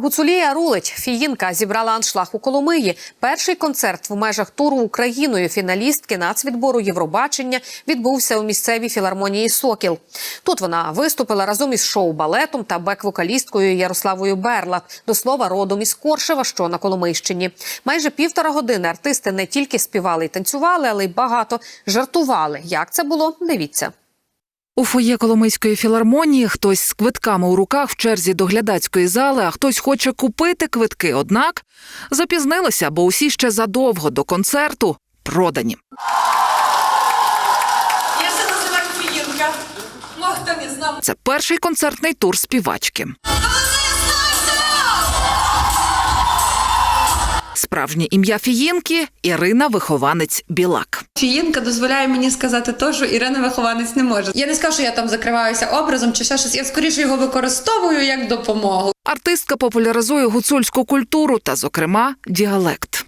Гуцулія рулить. Фіїнка зібрала аншлаг у Коломиї. Перший концерт в межах туру Україною фіналістки нацвідбору Євробачення відбувся у місцевій філармонії Сокіл. Тут вона виступила разом із шоу-балетом та бек-вокалісткою Ярославою Берлат, до слова родом із Коршева, що на Коломийщині. Майже півтора години артисти не тільки співали і танцювали, але й багато жартували. Як це було? Дивіться. У фоє Коломийської філармонії хтось з квитками у руках в черзі до глядацької зали, а хтось хоче купити квитки. Однак запізнилися, бо усі ще задовго до концерту продані. Я називаю. Ну, хто не знав. Це перший концертний тур співачки. Справжнє ім'я Фіїнки Ірина Вихованець Білак. Фіїнка дозволяє мені сказати те, що Ірина вихованець не може. Я не скажу, що я там закриваюся образом чи ще щось. Я скоріше його використовую як допомогу. Артистка популяризує гуцульську культуру та, зокрема, діалект.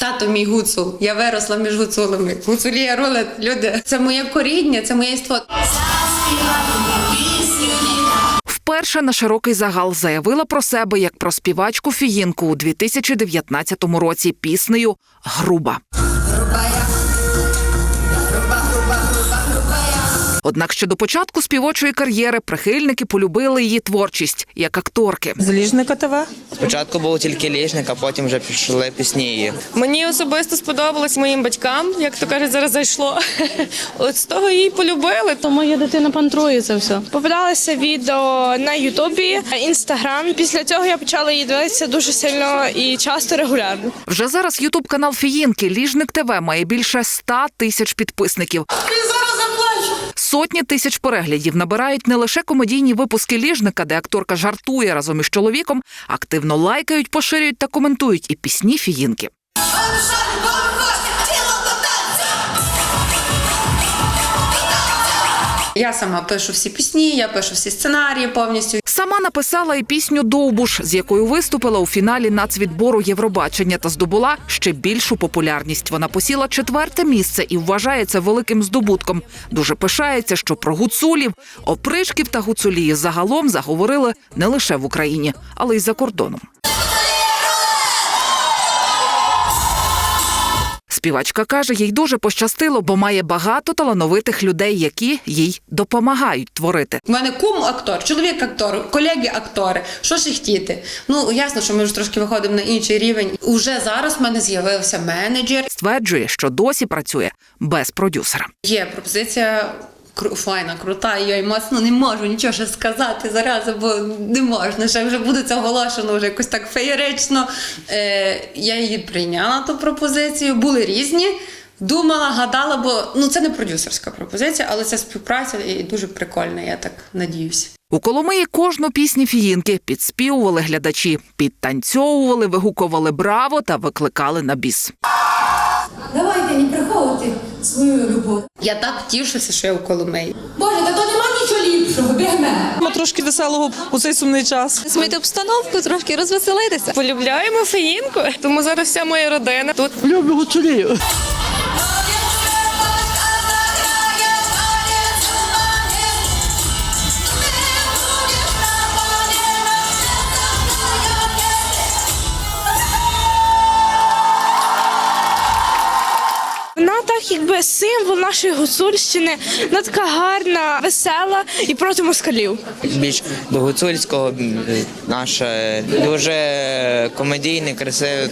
Тато мій гуцул. Я виросла між гуцулами. Гуцулія рулет, люди. Це моє коріння, це моє єство. Вперше на широкий загал заявила про себе як про співачку Фіїнку у 2019 році піснею Груба. Однак ще до початку співочої кар'єри прихильники полюбили її творчість як акторки. З Ліжника ТВ. Спочатку був тільки ліжник, а потім вже пішли пісні її. Мені особисто сподобалось моїм батькам, як то кажуть, зараз зайшло. От з того її полюбили. То моя дитина пантрує це все. Попадалося відео на Ютубі, інстаграм. Після цього я почала її дивитися дуже сильно і часто регулярно. Вже зараз Ютуб канал Фіїнки Ліжник ТВ має більше 100 тисяч підписників. Сотні тисяч переглядів набирають не лише комедійні випуски ліжника, де акторка жартує разом із чоловіком, активно лайкають, поширюють та коментують і пісні фіїнки. Я сама пишу всі пісні, я пишу всі сценарії повністю. Сама написала і пісню Довбуш, з якою виступила у фіналі нацвідбору Євробачення та здобула ще більшу популярність. Вона посіла четверте місце і вважається великим здобутком. Дуже пишається, що про гуцулів, опришків та гуцулії загалом заговорили не лише в Україні, але й за кордоном. Співачка каже, їй дуже пощастило, бо має багато талановитих людей, які їй допомагають творити. У мене кум актор, чоловік актор, колеги актори. Що ж хотіти? Ну ясно, що ми вже трошки виходимо на інший рівень. Уже зараз в мене з'явився менеджер. Стверджує, що досі працює без продюсера. Є пропозиція. Файна, крута, я й моцно не можу нічого ще сказати зараз, бо не можна. Ще вже буде це оголошено вже якось так феєрично. Е, я її прийняла ту пропозицію. Були різні. Думала, гадала, бо ну це не продюсерська пропозиція, але це співпраця і дуже прикольна, я так надіюся. У Коломиї кожну пісню фіїнки підспівували глядачі, підтанцьовували, вигукували браво та викликали на біс. Давайте не приховувати свою любов. Я так тішуся, що я в Коломиї. Боже, та то нема нічого ліпшого, бігме. Трошки веселого у цей сумний час. Змити обстановку, трошки розвеселитися. Полюбляємо феїнку, тому зараз вся моя родина тут. Люблю гуцулію. Так, якби символ нашої гуцульщини. Вона така гарна, весела і проти москалів. Більш до гуцульського наше дуже комедійне, красиве.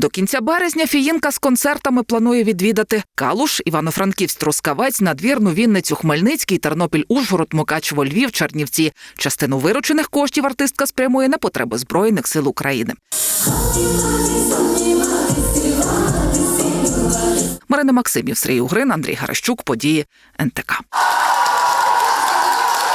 До кінця березня фіїнка з концертами планує відвідати Калуш, Івано-Франківськ, Трускавець, Надвірну, Вінницю, Хмельницький, Тернопіль, Ужгород, Мукачево, Львів, Чернівці. Частину виручених коштів артистка спрямує на потреби Збройних сил України. Марина Максимів, Сергій Угрин, Андрій Гаращук, події НТК.